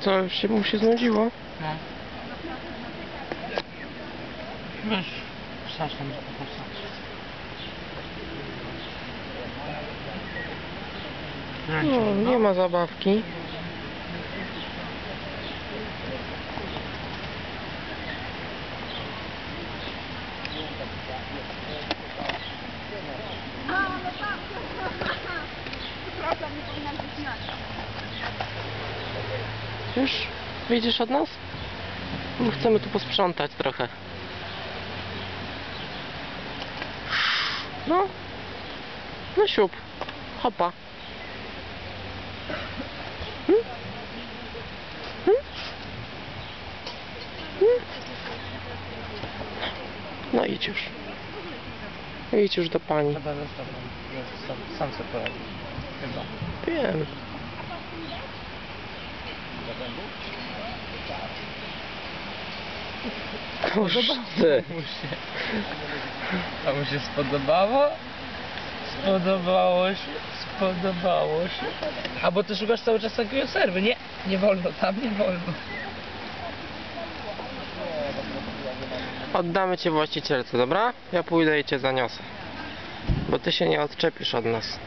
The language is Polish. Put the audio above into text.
Co, się mu się znudziło? No. Że popatrzę. No, nie ma zabawki. Przepraszam, nie powinnam się śmiać. Już wyjdziesz od nas? My chcemy tu posprzątać trochę. No. No siup. Hopa. Hmm? Hmm? Hmm? No idź już. Idź już do pani. Chyba zostawiam. Sam, sam sobie poradzi. Chyba. Wiem. Się... A mu się spodobało? Spodobało się? Spodobało się. A bo ty szukasz cały czas takiej serwy. Nie, nie wolno, tam nie wolno. Oddamy cię właścicielce, dobra? Ja pójdę i cię zaniosę. Bo ty się nie odczepisz od nas.